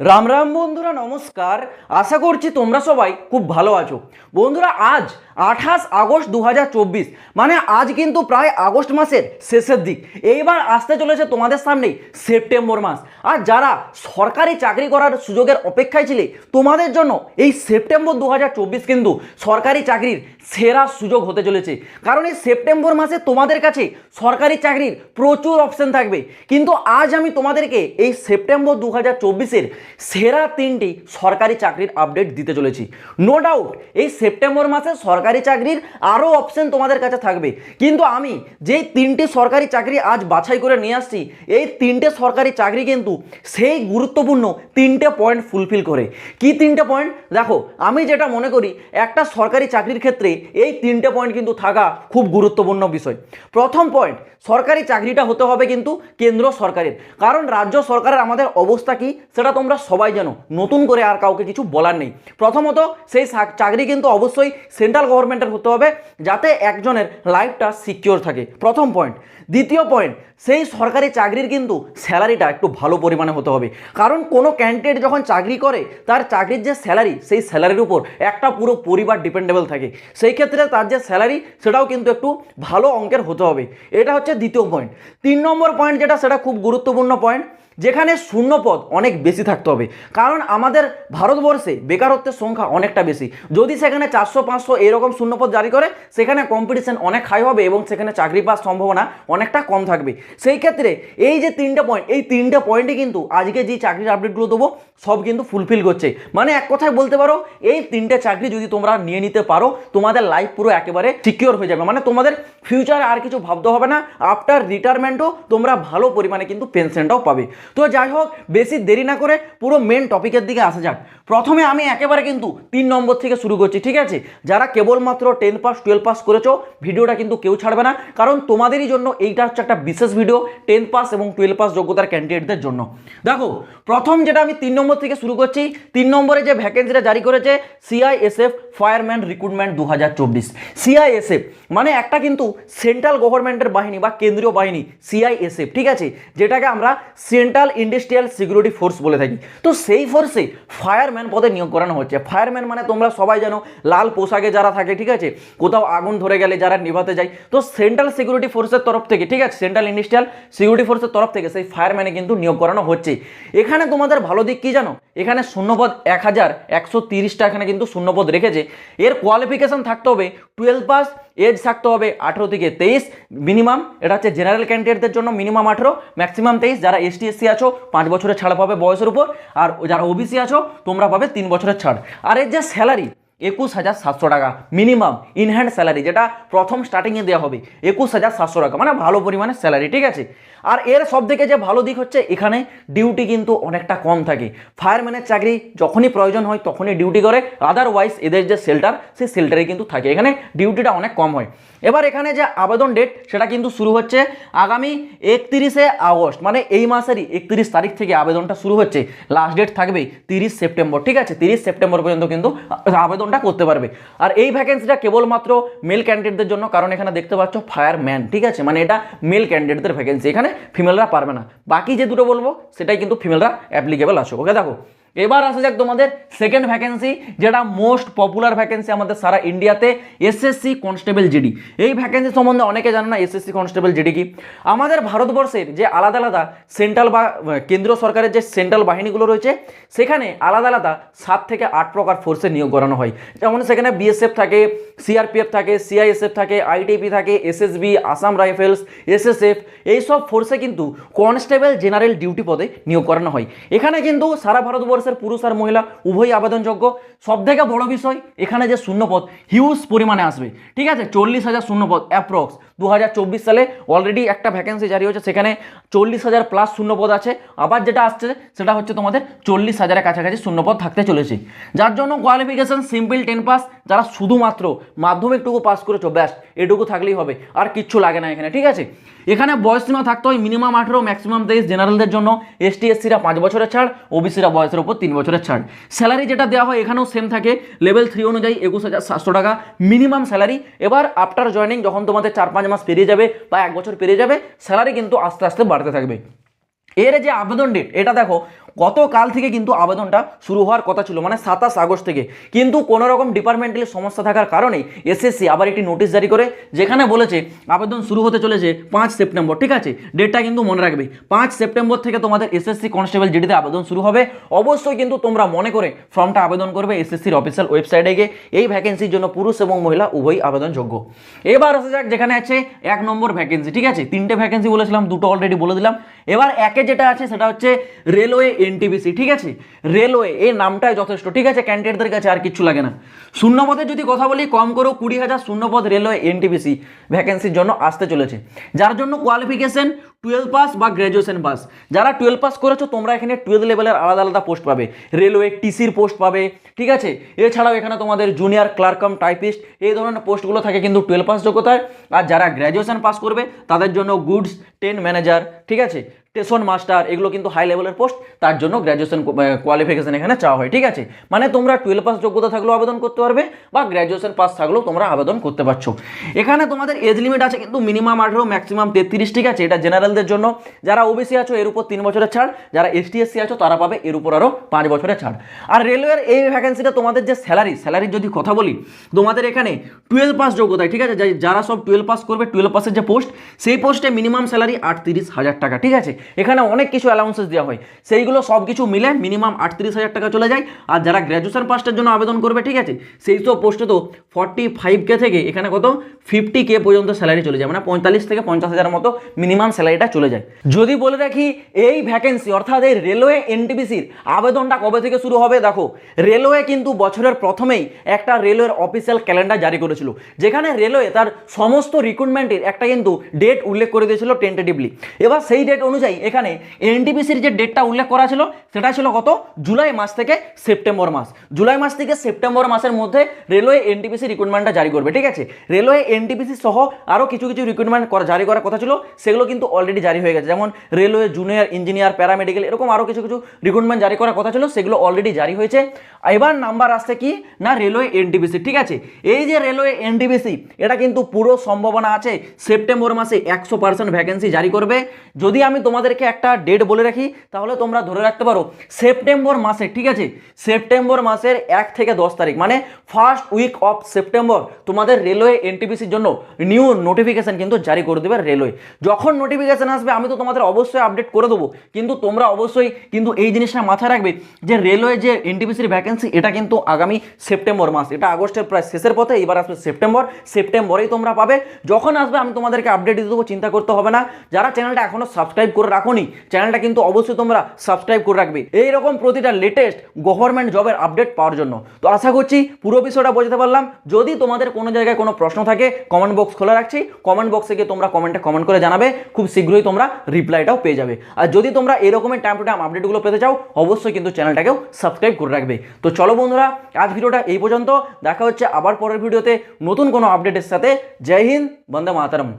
রাম রাম বন্ধুরা, নমস্কার। আশা করছি তোমরা সবাই খুব ভালো আছো। বন্ধুরা, আজ আঠাশ আগস্ট দু হাজার চব্বিশ মানে আজ কিন্তু প্রায় আগস্ট মাসের শেষের দিক। এইবার আসতে চলেছে তোমাদের সামনেই সেপ্টেম্বর মাস। আর যারা সরকারি চাকরি করার সুযোগের অপেক্ষায় ছিলে, তোমাদের জন্য এই সেপ্টেম্বর দু হাজার চব্বিশ কিন্তু সরকারি চাকরির সেরা সুযোগ হতে চলেছে। কারণ এই সেপ্টেম্বর মাসে তোমাদের কাছে সরকারি চাকরির প্রচুর অপশন থাকবে। কিন্তু আজ আমি তোমাদেরকে এই সেপ্টেম্বর দু হাজার সেরা তিনটি সরকারি চাকরির আপডেট দিতে চলেছি। নো ডাউট এই সেপ্টেম্বর মাসে সরকারি চাকরির আরও অপশন তোমাদের কাছে থাকবে। কিন্তু আমি যেই তিনটে সরকারি চাকরি আজ বাছাই করে নিয়ে আসছি, এই তিনটে সরকারি চাকরি কিন্তু সেই গুরুত্বপূর্ণ তিনটে পয়েন্ট ফুলফিল করে। কি তিনটে পয়েন্ট দেখো, আমি যেটা মনে করি, একটা সরকারি চাকরির ক্ষেত্রে এই তিনটে পয়েন্ট কিন্তু থাকা খুব গুরুত্বপূর্ণ বিষয়। প্রথম পয়েন্ট সরকারি চাকরিটা হতে হবে কিন্তু কেন্দ্র সরকারের। কারণ রাজ্য সরকারের আমাদের অবস্থা কি? সেটা তোমরা সবাই জানো নতুন করে আর কাউকে কিছু বলার নেই। প্রথমত সেই চাকরি কিন্তু অবশ্যই সেন্ট্রাল গভর্নমেন্টের হতে হবে, যাতে একজনের লাইফটা সিকিওর থাকে। প্রথম পয়েন্ট দ্বিতীয় পয়েন্ট সেই সরকারি চাকরির কিন্তু স্যালারিটা একটু ভালো পরিমাণে হতে হবে। কারণ কোনো ক্যান্ডিডেট যখন চাকরি করে, তার চাকরির যে স্যালারি সেই স্যালারির উপর একটা পুরো পরিবার ডিপেন্ডেবল থাকে। সেই ক্ষেত্রে তার যে স্যালারি সেটাও কিন্তু একটু ভালো অঙ্কের হতে হবে। এটা হচ্ছে দ্বিতীয় পয়েন্ট তিন নম্বর পয়েন্ট যেটা, সেটা খুব গুরুত্বপূর্ণ পয়েন্ট যেখানে শূন্যপদ অনেক বেশি থাকতে হবে। কারণ আমাদের ভারতবর্ষে বেকারত্বের সংখ্যা অনেকটা বেশি। যদি সেখানে চারশো, পাঁচশো এরকম শূন্যপদ জারি করে, সেখানে কম্পিটিশন অনেক হাই হবে এবং সেখানে চাকরি পাওয়ার সম্ভাবনা অনেকটা কম থাকবে। সেই ক্ষেত্রে এই যে তিনটে পয়েন্ট এই তিনটে পয়েন্টই কিন্তু আজকে যে চাকরির আপডেটগুলো দেবো, সব কিন্তু ফুলফিল করছে। মানে এক কথায় বলতে পারো, এই তিনটে চাকরি যদি তোমরা নিয়ে নিতে পারো, তোমাদের লাইফ পুরো একেবারে সিকিওর হয়ে যাবে। মানে তোমাদের ফিউচারে আর কিছু ভাবতে হবে না। আফটার রিটায়ারমেন্টও তোমরা ভালো পরিমাণে কিন্তু পেনশনটাও পাবে। তো যাই হোক বেশি দেরি না করে পুরো মেন টপিকের দিকে আসা যাক। প্রথমে আমি একেবারে কিন্তু তিন নম্বর থেকে শুরু করছি, ঠিক আছে? যারা কেবলমাত্র টেন পাস টুয়েলভ পাস করেছ, ভিডিওটা কিন্তু কেউ ছাড়বে না, কারণ তোমাদেরই জন্য এইটা হচ্ছে একটা বিশেষ ভিডিও টেন পাস এবং টুয়েলভ পাস যোগ্যতার ক্যান্ডিডেটদের জন্য। দেখো, প্রথম যেটা আমি তিন নম্বর থেকে শুরু করছি, তিন নম্বরে যে ভ্যাকেন্সিটা জারি করেছে সিআইএসএফ ফায়ারম্যান রিক্রুটমেন্ট দু হাজার চব্বিশ। সিআইএসএফ মানে একটা কিন্তু সেন্ট্রাল গভর্নমেন্টের বাহিনী বা কেন্দ্রীয় বাহিনী সিআইএসএফ ঠিক আছে? যেটাকে আমরা সেন্ট্রাল ইন্ডাস্ট্রিয়াল সিকিউরিটি ফোর্স বলে থাকি। তো সেই ফোর্সে ফায়ারম্যান পদে নিয়োগ করানো হচ্ছে। ফায়ারম্যান মানে তোমরা সবাই জানো, লাল পোশাকে যারা থাকে, ঠিক আছে? কোথাও আগুন ধরে গেলে যারা নিভাতে যায়। তো সেন্ট্রাল সিকিউরিটি ফোর্সের তরফ থেকে, ঠিক আছে? সেন্ট্রাল ইন্ডাস্ট্রিয়াল সিকিউরিটি ফোর্সের তরফ থেকে সেই ফায়ারম্যানে কিন্তু নিয়োগ করানো হচ্ছে। এখানে তোমাদের ভালো দিক কী জানো? এখানে শূন্যপদ এক হাজার একশো তিরিশটা এখানে কিন্তু শূন্যপদ রেখেছে। এর কোয়ালিফিকেশন থাকতে হবে টুয়েলভ পাস এজ থাকতে হবে আঠেরো থেকে তেইশ। মিনিমাম এটা হচ্ছে জেনারেল ক্যান্ডিডেটদের জন্য মিনিমাম আঠেরো ম্যাক্সিমাম তেইশ। যারা এসটি এসসি আছো, পাঁচ বছরের ছাড় পাবে বয়সের উপর। আর যারা ওবিসি আছো, তোমরা পাবে তিন বছরের ছাড়। আর এর যে স্যালারি একুশ হাজার সাতশো টাকা মিনিমাম ইনহ্যান্ড স্যালারি যেটা প্রথম স্টার্টিংয়ে দেওয়া হবে, একুশ হাজার সাতশো টাকা মানে ভালো পরিমাণে স্যালারি ঠিক আছে? আর এর সব থেকে যে ভালো দিক হচ্ছে, এখানে ডিউটি কিন্তু অনেকটা কম থাকে। ফায়ারম্যানের চাকরি যখনই প্রয়োজন হয়, তখনই ডিউটি করে আদারওয়াইজ এদের যে সেল্টার সেই সেল্টারে কিন্তু থাকে। এখানে ডিউটিটা অনেক কম হয়। এবার এখানে যে আবেদন ডেট সেটা কিন্তু শুরু হচ্ছে আগামী একত্রিশে আগস্ট মানে এই মাসেরই একত্রিশ তারিখ থেকে আবেদনটা শুরু হচ্ছে। লাস্ট ডেট থাকবে তিরিশ সেপ্টেম্বর, ঠিক আছে? তিরিশ সেপ্টেম্বর পর্যন্ত কিন্তু আবেদনটা করতে পারবে। আর এই ভ্যাকেন্সিটা কেবলমাত্র মেল ক্যান্ডিডেটদের জন্য, কারণ এখানে দেখতে পাচ্ছ ফায়ারম্যান ঠিক আছে? মানে এটা মেল ক্যান্ডিডেটদের ভ্যাকেন্সি এখানে ফিমেলরা পারবে না। বাকি যে দুটো বলব, সেটাই কিন্তু ফিমেলরা অ্যাপ্লিকেবল আছে। ওকে দেখো এবার আসা যাক তোমাদের সেকেন্ড ভ্যাকেন্সি যেটা মোস্ট পপুলার ভ্যাকেন্সি আমাদের সারা ইন্ডিয়াতে এসএসসি কনস্টেবল জিডি এই ভ্যাকেন্সি সম্বন্ধে অনেকে জানে না এসএসসি কনস্টেবল জিডি কি? আমাদের ভারতবর্ষের যে আলাদা আলাদা সেন্ট্রাল বা কেন্দ্রীয় সরকারের যে সেন্ট্রাল বাহিনীগুলো রয়েছে, সেখানে আলাদা আলাদা সাত থেকে আট প্রকার ফোর্সে নিয়োগ করানো হয়। যেমন সেখানে বিএসএফ থাকে সিআরপিএফ থাকে সিআইএসএফ থাকে আইটিপি থাকে এসএসবি আসাম রাইফেলস এসএসএফ এইসব ফোর্সে কিন্তু কনস্টেবল জেনারেল ডিউটি পদে নিয়োগ করানো হয়। এখানে কিন্তু সারা ভারতবর্ষের পুরুষ আর মহিলা উভয়ই আবেদনযোগ্য। সব থেকে বড় বিষয়, এখানে যে শূন্যপদ হিউজ পরিমাণে আসবে। ঠিক আছে? চল্লিশ হাজার শূন্যপদ অ্যাপ্রক্স দু সালে অলরেডি একটা ভ্যাকেন্সি জারি হয়েছে, সেখানে চল্লিশ হাজার প্লাস শূন্যপদ আছে। আবার যেটা আসছে, সেটা হচ্ছে তোমাদের চল্লিশ হাজারের কাছাকাছি শূন্যপদ থাকতে চলেছে। যার জন্য কোয়ালিফিকেশন সিম্পল টেন পাস যারা শুধুমাত্র মাধ্যমিকটুকু পাস করেছ, ব্যাস, এটুকু থাকলেই হবে। আর কিচ্ছু লাগে না এখানে, ঠিক আছে? এখানে বয়স সীমা থাকতে হয় মিনিমাম আঠেরো ম্যাক্সিমাম তেইশ জেনারেলদের জন্য। এসটি এসসিরা পাঁচ বছরের ছাড় ওবিসিরা বয়সের তিন বছরের ছাড়। স্যালারি যেটা দেওয়া হয় এখানেও সেম থাকে। লেভেল থ্রি অনুযায়ী একুশ হাজার সাতশো টাকা মিনিমাম স্যালারি এবার আফটার জয়নিং যখন তোমাদের চার পাঁচ মাস পেরিয়ে যাবে বা এক বছর পেরিয়ে যাবে স্যালারি কিন্তু আস্তে আস্তে বাড়তে থাকবে। এর যে আবেদন ডেট এটা দেখো, গতকাল থেকে কিন্তু আবেদনটা শুরু হওয়ার কথা ছিল মানে সাতাশ আগস্ট থেকে। কিন্তু কোনো রকম ডিপার্টমেন্টালি সমস্যা থাকার কারণেই এসএসসি আবার একটি নোটিশ জারি করে, যেখানে বলেছে আবেদন শুরু হতে চলেছে পাঁচ সেপ্টেম্বর, ঠিক আছে? ডেটটা কিন্তু মনে রাখবে। পাঁচ সেপ্টেম্বর থেকে তোমাদের এসএসসি কনস্টেবল জিডিতে আবেদন শুরু হবে। অবশ্যই কিন্তু তোমরা মনে করে ফর্মটা আবেদন করবে এসএসসির অফিসিয়াল ওয়েবসাইটে গিয়ে। এই ভ্যাকেন্সির জন্য পুরুষ এবং মহিলা উভয়ই আবেদনযোগ্য। এবার আসা যাক, যেখানে আছে এক নম্বর ভ্যাকেন্সি ঠিক আছে? তিনটে ভ্যাকেন্সি বলেছিলাম, দুটো অলরেডি বলে দিলাম। এবার একে যেটা আছে সেটা হচ্ছে রেলওয়ে এনটিবিসি ঠিক আছে? রেলওয়ে এই নামটাই যথেষ্ট, ঠিক আছে? ক্যান্ডিডেটদের কাছে আর কিছু লাগে না। শূন্যপদের যদি কথা বলি, কম করেও কুড়ি হাজার শূন্যপদ রেলওয়ে এনটিবিসি ভ্যাকেন্সির জন্য আসতে চলেছে। যার জন্য কোয়ালিফিকেশন টুয়েলভ পাস বা গ্র্যাজুয়েশন পাস যারা টুয়েলভ পাস করেছ, তোমরা এখানে টুয়েলভ লেভেলের আলাদা আলাদা পোস্ট পাবে। রেলওয়ে টিসির পোস্ট পাবে, ঠিক আছে? এছাড়াও এখানে তোমাদের জুনিয়র ক্লার্কম টাইপিস্ট এই ধরনের পোস্টগুলো থাকে কিন্তু টুয়েলভ পাস যোগ্যতায় আর যারা গ্র্যাজুয়েশন পাস করবে, তাদের জন্য গুডস টেন ম্যানেজার ঠিক আছে? স্টেশন মাস্টার এগুলো কিন্তু হাই লেভেলের পোস্ট তার জন্য গ্র্যাজুয়েশন কোয়ালিফিকেশন এখানে চাওয়া হয়, ঠিক আছে? মানে তোমরা টুয়েলভ পাস যোগ্যতা থাকলেও আবেদন করতে পারবে, বা গ্র্যাজুয়েশন পাস থাকলেও তোমরা আবেদন করতে পারছ। এখানে তোমাদের এজ লিমিট আছে কিন্তু মিনিমাম আঠেরো ম্যাক্সিমাম তেত্রিশ, ঠিক আছে? এটা জেনারেলদের জন্য। যারা ওবিসি আছো, এর উপর তিন বছরের ছাড়। যারা এসটি এসসি আছো, তারা পাবে এর উপর আরও পাঁচ বছরের ছাড়। আর রেলওয়ের এই ভ্যাকেন্সিটা তোমাদের যে স্যালারি স্যালারির যদি কথা বলি, তোমাদের এখানে টুয়েলভ পাস যোগ্যতায়, ঠিক আছে? যারা সব টুয়েলভ পাস করবে টুয়েলভ পাসের যে পোস্ট সেই পোস্টে মিনিমাম স্যালারি আটত্রিশ হাজার টাকা, ঠিক আছে? এখানে অনেক কিছু অ্যালাউন্সেস দেওয়া হয়। সেইগুলো সব কিছু মিলে মিনিমাম আটত্রিশ হাজার টাকা চলে যায়। আর যারা গ্র্যাজুয়েশন পাসটার জন্য আবেদন করবে, ঠিক আছে? সেই সব পোস্টে তো ফর্টি ফাইভ কে থেকে এখানে কত? ফিফটি কে পর্যন্ত স্যালারি চলে যায়। মানে পঁয়তাল্লিশ থেকে পঞ্চাশ হাজার মতো মিনিমাম স্যালারিটা চলে যায়। যদি বলে রাখি এই ভ্যাকেন্সি অর্থাৎ এই রেলওয়ে এনটিপিসির আবেদনটা কবে থেকে শুরু হবে, দেখো রেলওয়ে কিন্তু বছরের প্রথমেই একটা রেলওয়ের অফিসিয়াল ক্যালেন্ডার জারি করেছিল, যেখানে রেলওয়ে তার সমস্ত রিক্রুটমেন্টের একটা কিন্তু ডেট উল্লেখ করে দিয়েছিল টেন্টেটিভলি এবার সেই ডেট অনুযায়ী এখানে এনটিপিসির যে ডেটটা উল্লেখ করা ছিল, সেটা ছিল কত? জুলাই মাস থেকে সেপ্টেম্বর মাস। জুলাই মাস থেকে সেপ্টেম্বর মাসের মধ্যে রেলওয়ে এনটিপিসি রিক্রুটমেন্টটা জারি করবে, ঠিক আছে? রেলওয়ে এনটিপিসি সহ আরও কিছু কিছু রিক্রুটমেন্ট করা জারি করার কথা ছিল, সেগুলো কিন্তু অলরেডি জারি হয়ে গেছে। যেমন রেলওয়ে জুনিয়র ইঞ্জিনিয়ার প্যারামেডিক্যাল এরকম আরও কিছু কিছু রিক্রুটমেন্ট জারি করার কথা ছিল, সেগুলো অলরেডি জারি হয়েছে। এবার নাম্বার আসছে কি? না রেলওয়ে এনটিপিসি ঠিক আছে? এই যে রেলওয়ে এনটিপিসি এটা কিন্তু পুরো সম্ভাবনা আছে সেপ্টেম্বর মাসে একশো পার্সেন্ট ভ্যাকেন্সি জারি করবে। যদি আমি তোমাদেরকে একটা ডেট বলে রাখি, তাহলে তোমরা ধরে রাখতে পারো সেপ্টেম্বর মাসে, ঠিক আছে? সেপ্টেম্বর মাসের এক থেকে দশ তারিখ মানে ফার্স্ট উইক অফ সেপ্টেম্বর তোমাদের রেলওয়ে এনটিপিসির জন্য নিউ নোটিফিকেশন কিন্তু জারি করে দেবে রেলওয়ে যখন নোটিফিকেশন আসবে, আমি তো তোমাদের অবশ্যই আপডেট করে দেবো। কিন্তু তোমরা অবশ্যই কিন্তু এই জিনিসটা মাথায় রাখবে যে রেলওয়ে যে এনটিপিসির ভ্যাকেন্সি এটা কিন্তু আগামী সেপ্টেম্বর মাস। এটা আগস্টের প্রায় শেষের পথে, এবার আসবে সেপ্টেম্বর সেপ্টেম্বরেই তোমরা পাবে। যখন আসবে, আমি তোমাদেরকে আপডেট দিয়ে দেবো, চিন্তা করতে হবে না। যারা চ্যানেলটা এখনও সাবস্ক্রাইব করে রাখোনি চ্যানেলটা কিন্তু অবশ্যই তোমরা সাবস্ক্রাইব করে রাখবে। এইরকম প্রতিটা লেটেস্ট গভর্নমেন্ট জবের আপডেট পাওয়ার জন্য। তো আশা করছি পুরো বিষয়টা বোঝাতে পারলাম। যদি তোমাদের কোনো জায়গায় কোনো প্রশ্ন থাকে কমেন্ট বক্স খোলা রাখছি। কমেন্ট বক্সে গিয়ে তোমরা কমেন্টে কমেন্ট করে জানাবে। খুব শীঘ্রই তোমরা রিপ্লাইটাও পেয়ে যাবে। আর যদি তোমরা এরকমের টাইম টু টাইম আপডেটগুলো পেতে চাও, অবশ্যই কিন্তু চ্যানেলটাকেও সাবস্ক্রাইব করে রাখবে। তো চলো বন্ধুরা, আজ ভিডিওটা এই পর্যন্ত। দেখা হচ্ছে আবার পরের ভিডিওতে নতুন কোনো আপডেটের সাথে। জয় হিন্দ, বন্দে মাতারম।